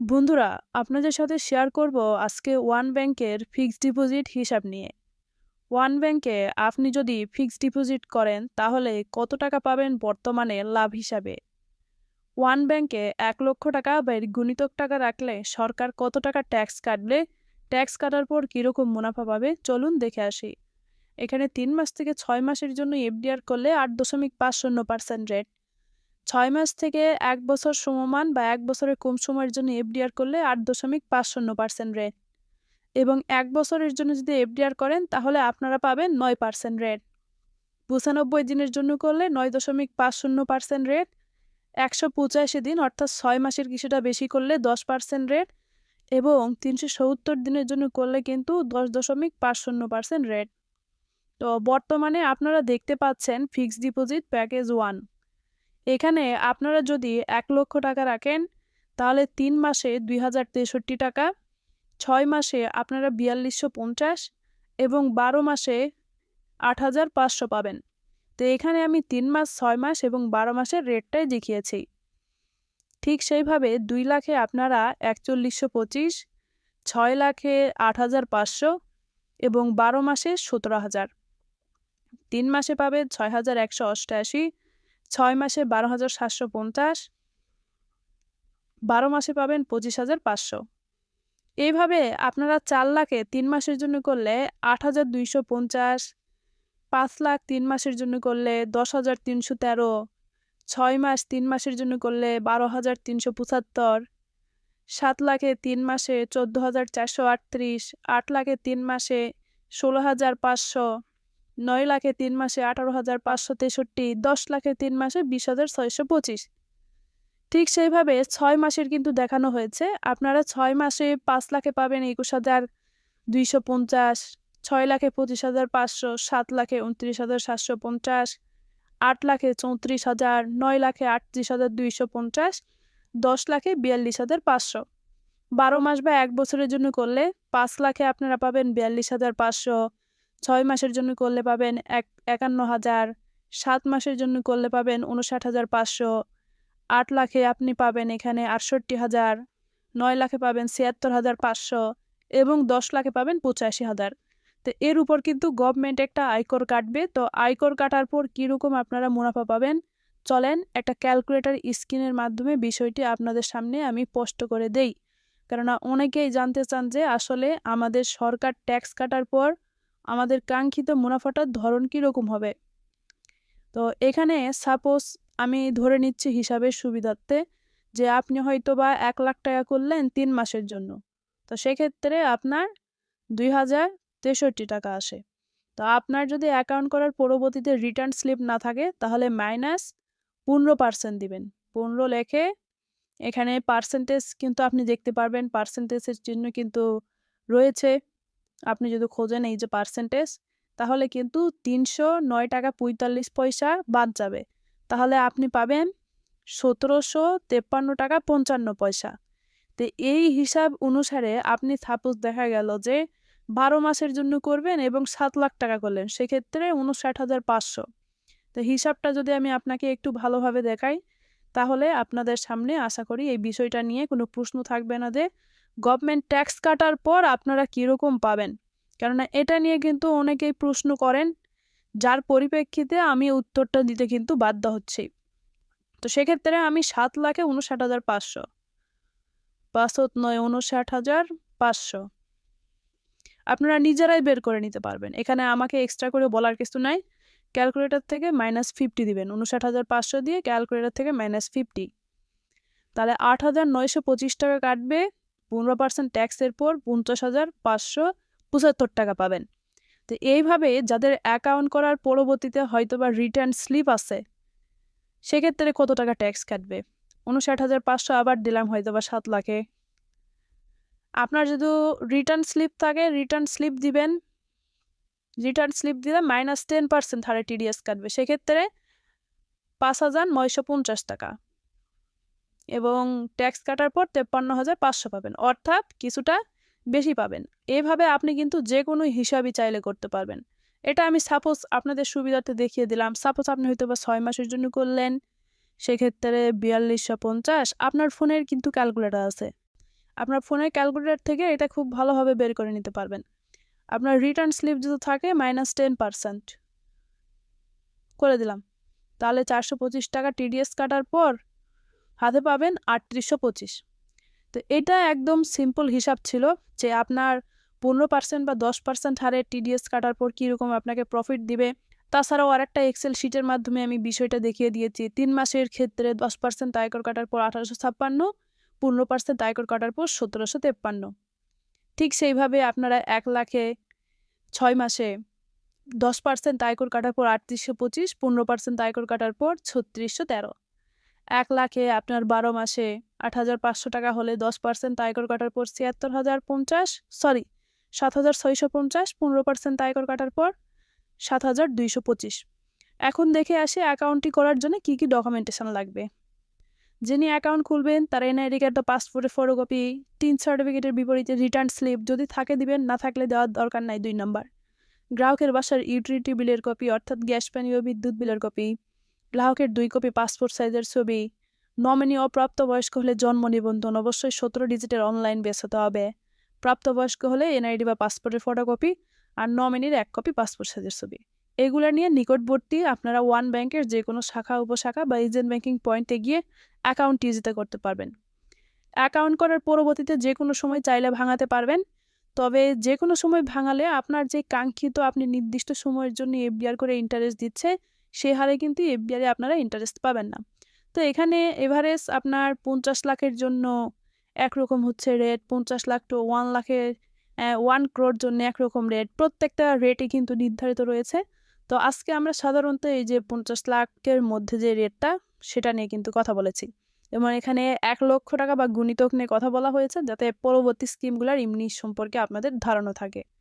বন্ধুরা, আপনাদের সাথে শেয়ার করব আজকে ওয়ান ব্যাংকের ফিক্সড ডিপোজিট হিসাব নিয়ে। ওয়ান ব্যাংকে আপনি যদি ফিক্সড ডিপোজিট করেন, তাহলে কত টাকা পাবেন বর্তমানে লাভ হিসাবে? ওয়ান ব্যাংকে এক লক্ষ টাকা বা গুণিতক টাকা রাখলে সরকার কত টাকা ট্যাক্স কাটবে ট্যাক্স কাটার পর কীরকম মুনাফা পাবে? চলুন দেখে আসি। এখানে তিন মাস থেকে ছয় মাসের জন্য এফডিআর করলে আট দশমিক পাঁচ শূন্য পার্সেন্ট রেট ছয় মাস থেকে এক বছর সমমান বা এক বছরের কম সময়ের জন্য এফডিআর করলে আট দশমিক পাঁচ শূন্য পার্সেন্ট রেট এবং এক বছরের জন্য যদি এফডিআর করেন, তাহলে আপনারা পাবেন নয় পার্সেন্ট রেট পঁচানব্বই দিনের জন্য করলে নয় দশমিক পাঁচ শূন্য পার্সেন্ট রেট একশো পঁচাশি দিন অর্থাৎ ছয় মাসের কিছুটা বেশি করলে দশ পার্সেন্ট রেট এবং তিনশো সত্তর দিনের জন্য করলে কিন্তু দশ দশমিক পাঁচ শূন্য পার্সেন্ট রেট তো বর্তমানে আপনারা দেখতে পাচ্ছেন ফিক্সড ডিপোজিট প্যাকেজ ওয়ান এখানে আপনারা যদি এক লক্ষ টাকা রাখেন, তাহলে তিন মাসে দুই হাজার তেষট্টি টাকা, ছয় মাসে আপনারা বিয়াল্লিশশো পঞ্চাশ এবং বারো মাসে আট হাজার পাঁচশো পাবেন। তো এখানে আমি তিন মাস, ছয় মাস এবং বারো মাসের রেটটাই দেখিয়েছি। ঠিক সেইভাবে দুই লাখে আপনারা একচল্লিশশো পঁচিশ, ছয় লাখে আট হাজার পাঁচশো এবং বারো মাসে সতেরো হাজার। তিন মাসে পাবে ছয় হাজার একশো অষ্টআশি ছয় মাসে বারো হাজার সাতশো পঞ্চাশ। বারো মাসে পাবেন পঁচিশ হাজার পাঁচশো। এইভাবে আপনারা চার লাখে তিন মাসের জন্য করলে আট হাজার দুইশো পঞ্চাশ, পাঁচ লাখ তিন মাসের জন্য করলে দশ হাজার তিনশো তেরো, ছয় মাস তিন মাসের জন্য করলে বারো হাজার তিনশো পঁচাত্তর, সাত লাখে তিন মাসে চোদ্দ হাজার চারশো আটত্রিশ, আট লাখে তিন মাসে ষোলো হাজার পাঁচশো। নয় লাখে তিন মাসে আঠারো হাজার পাঁচশো তেষট্টি, দশ লাখে তিন মাসে বিশ হাজার ছয়শো পঁচিশ। ঠিক সেইভাবে ছয় মাসের কিন্তু দেখানো হয়েছে। আপনারা ছয় মাসে পাঁচ লাখে পাবেন একুশ হাজার দুইশো পঞ্চাশ, ছয় লাখে পঁচিশ হাজার পাঁচশো, সাত লাখে উনত্রিশ হাজার সাতশো পঞ্চাশ, আট লাখে চৌত্রিশ হাজার, নয় লাখে আটত্রিশ হাজার দুইশো পঞ্চাশ, দশ লাখে বিয়াল্লিশ হাজার পাঁচশো। বারো মাস বা এক বছরের জন্য করলে পাঁচ লাখে আপনারা পাবেন বিয়াল্লিশ হাজার পাঁচশো ছয় মাসের জন্য করলে পাবেন এক, একান্ন হাজার, সাত মাসের জন্য করলে পাবেন উনষাট হাজার পাঁচশো, আট লাখে আপনি পাবেন এখানে আটষট্টি হাজার, নয় লাখে পাবেন ছিয়াত্তর হাজার পাঁচশো এবং দশ লাখে পাবেন পঁচাশি হাজার। তো এর উপর কিন্তু গভর্নমেন্ট একটা আয়কর কাটবে। তো আয়কর কাটার পর কীরকম আপনারা মুনাফা পাবেন? চলেন একটা ক্যালকুলেটর স্ক্রিনের মাধ্যমে বিষয়টি আপনাদের সামনে আমি স্পষ্ট করে দেই। কেননা অনেকেই জানতে চান যে আসলে আমাদের সরকার ট্যাক্স কাটার পর আমাদের কাঙ্ক্ষিত মুনাফাটার ধরন কীরকম হবে? তো এখানে সাপোজ আমি ধরে নিচ্ছি হিসাবের সুবিধার্থে যে আপনি হয়তো বা এক লাখ টাকা করলেন তিন মাসের জন্য। তো সেক্ষেত্রে আপনার দুই হাজার তেষট্টি টাকা আসে। তো আপনার যদি অ্যাকাউন্ট করার পরবর্তীতে রিটার্ন স্লিপ না থাকে, তাহলে মাইনাস পনেরো পার্সেন্ট দিবেন। পনেরো লেখে এখানে পার্সেন্টেজ কিন্তু আপনি দেখতে পারবেন পার্সেন্টেজের জন্য কিন্তু রয়েছে। আপনি যদি খোঁজেন এই যে পার্সেন্টেজ তাহলে কিন্তু তিনশো নয় টাকা পঁয়তাল্লিশ পয়সা বাদ যাবে। তাহলে আপনি পাবেন সতেরোশো তেপ্পান্ন টাকা পঞ্চান্ন পয়সা। তো এই হিসাব অনুসারে আপনি সাপোজ দেখা গেল যে বারো মাসের জন্য করবেন এবং সাত লাখ টাকা করলেন, সেক্ষেত্রে উনষাট হাজার পাঁচশো। তো হিসাবটা যদি আমি আপনাকে একটু ভালোভাবে দেখাই, তাহলে আপনাদের সামনে আশা করি এই বিষয়টা নিয়ে কোনো প্রশ্ন থাকবে না যে গভর্নমেন্ট ট্যাক্স কাটার পর আপনারা কীরকম পাবেন? কেননা এটা নিয়ে কিন্তু অনেকেই প্রশ্ন করেন, যার পরিপ্রেক্ষিতে আমি উত্তরটা দিতে কিন্তু বাধ্য হচ্ছি। তো সেক্ষেত্রে আমি সাত লাখে উনষাট হাজার পাঁচশো পাঁচশো নয় উনষাট হাজার পাঁচশো। আপনারা নিজেরাই বের করে নিতে পারবেন। এখানে আমাকে এক্সট্রা করে বলার কিছু নাই। ক্যালকুলেটর থেকে মাইনাস ফিফটি দিবেন। উনষাট হাজার পাঁচশো দিয়ে ক্যালকুলেটর থেকে মাইনাস ফিফটি তাহলে আট হাজার নয়শো পঁচিশ টাকা কাটবে। পনেরো পার্সেন্ট ট্যাক্সের পর পঞ্চাশ হাজার পাঁচশো পঁচাত্তর টাকা পাবেন। তো এইভাবে যাদের অ্যাকাউন্ট করার পরবর্তীতে হয়তো বা রিটার্ন স্লিপ আছে, সেক্ষেত্রে কত টাকা ট্যাক্স কাটবে? উনষাট হাজার পাঁচশো আবার দিলাম হয়তো বা সাত লাখে। আপনার যদি রিটার্ন স্লিপ থাকে রিটার্ন স্লিপ দিবেন রিটার্ন স্লিপ দিলে মাইনাস টেন পার্সেন্ট হারে টিডিএস কাটবে, সেক্ষেত্রে পাঁচ হাজার নয়শো পঞ্চাশ টাকা। এবং ট্যাক্স কাটার পর তেপ্পান্ন হাজার পাঁচশো পাবেন। অর্থাৎ কিছুটা বেশি পাবেন। এভাবে আপনি কিন্তু যে কোনো হিসাবই চাইলে করতে পারবেন। এটা আমি সাপোজ আপনাদের সুবিধার্থে দেখিয়ে দিলাম। সাপোজ আপনি হয়তো বা ছয় মাসের জন্য করলেন, সেক্ষেত্রে বিয়াল্লিশশো পঞ্চাশ। আপনার ফোনের কিন্তু ক্যালকুলেটার আছে। আপনার ফোনের ক্যালকুলেটর থেকে এটা খুব ভালোভাবে বের করে নিতে পারবেন। আপনার রিটার্ন স্লিপ যদি থাকে মাইনাস টেন পার্সেন্ট করে দিলাম। তাহলে চারশো পঁচিশ টাকা টিডিএস কাটার পর হাতে পাবেন আটত্রিশশো পঁচিশ। তো এটা একদম সিম্পল হিসাব ছিল যে আপনার পনেরো পার্সেন্ট বা দশ পার্সেন্ট হারে টিডিএস কাটার পর কীরকম আপনাকে প্রফিট দিবে। তাছাড়াও আরেকটা এক্সেল শিটের মাধ্যমে আমি বিষয়টা দেখিয়ে দিয়েছি। তিন মাসের ক্ষেত্রে দশ পার্সেন্ট আয়কর কাটার পর আঠারোশো ছাপ্পান্ন, পনেরো পার্সেন্ট আয়কর কাটার পর সতেরোশো তেপ্পান্ন। ঠিক সেইভাবে আপনারা এক লাখে ছয় মাসে দশ পার্সেন্ট আয়কর কাটার পর আটত্রিশশো পঁচিশ, পনেরো পার্সেন্ট আয়কর কাটার পর ছত্রিশশো তেরো। এক লাখে আপনার বারো মাসে আট হাজার পাঁচশো টাকা হলে দশ পার্সেন্ট আয়কর কাটার পর ছিয়াত্তর হাজার পঞ্চাশ সরি সাত হাজার ছয়শো পঞ্চাশ, পনেরো পার্সেন্ট আয়কর কাটার পর সাত হাজার দুইশো পঁচিশ। এখন দেখে আসে অ্যাকাউন্টটি করার জন্য কী কী ডকুমেন্টেশন লাগবে। যিনি অ্যাকাউন্ট খুলবেন তার এনআইডি কার্ড পাসপোর্টের ফটোকপি তিন সার্টিফিকেটের বিপরীতে রিটার্ন স্লিপ যদি থাকে দিবেন, না থাকলে দেওয়ার দরকার নাই দুই নম্বর গ্রাহকের বাসার ইউটিলিটি বিলের কপি অর্থাৎ গ্যাস পানি ও বিদ্যুৎ বিলের কপি গ্রাহকের দুই কপি পাসপোর্ট সাইজের ছবি, নমিনি ও প্রাপ্তবয়স্ক হলে জন্ম নিবন্ধন অবশ্যই সতেরো ডিজিটের অনলাইন বেস হতে হবে। প্রাপ্তবয়স্ক হলে এনআইডি বা পাসপোর্টের ফটোকপি আর নমিনির এক কপি পাসপোর্ট সাইজের ছবি। এগুলো নিয়ে নিকটবর্তী আপনারা ওয়ান ব্যাংকের যে কোনো শাখা, উপশাখা বা এজেন্ট ব্যাংকিং পয়েন্টে গিয়ে অ্যাকাউন্ট ইজিতে করতে পারবেন। অ্যাকাউন্ট করার পরবর্তীতে যে কোনো সময় চাইলে ভাঙাতে পারবেন, তবে যে কোনো সময় ভাঙালে আপনার যে কাঙ্ক্ষিত আপনি নির্দিষ্ট সময়ের জন্য এফডিআর করে ইন্টারেস্ট দিচ্ছে সে হারে কিন্তু এফডিআরে আপনারা ইন্টারেস্ট পাবেন না। তো এখানে এভারেজ আপনার পঞ্চাশ লাখের জন্য একরকম হচ্ছে রেট পঞ্চাশ লাখ টু ওয়ান লাখের ওয়ান ক্রোর জন্য একরকম রেট প্রত্যেকটা রেটই কিন্তু নির্ধারিত রয়েছে। তো আজকে আমরা সাধারণত এই যে পঞ্চাশ লাখের মধ্যে যে রেটটা সেটা নিয়ে কিন্তু কথা বলেছি। এবং এখানে এক লক্ষ টাকা বা গুণিতক নিয়ে কথা বলা হয়েছে, যাতে পরবর্তী স্কিমগুলোর ইমনি সম্পর্কে আপনাদের ধারণা থাকে।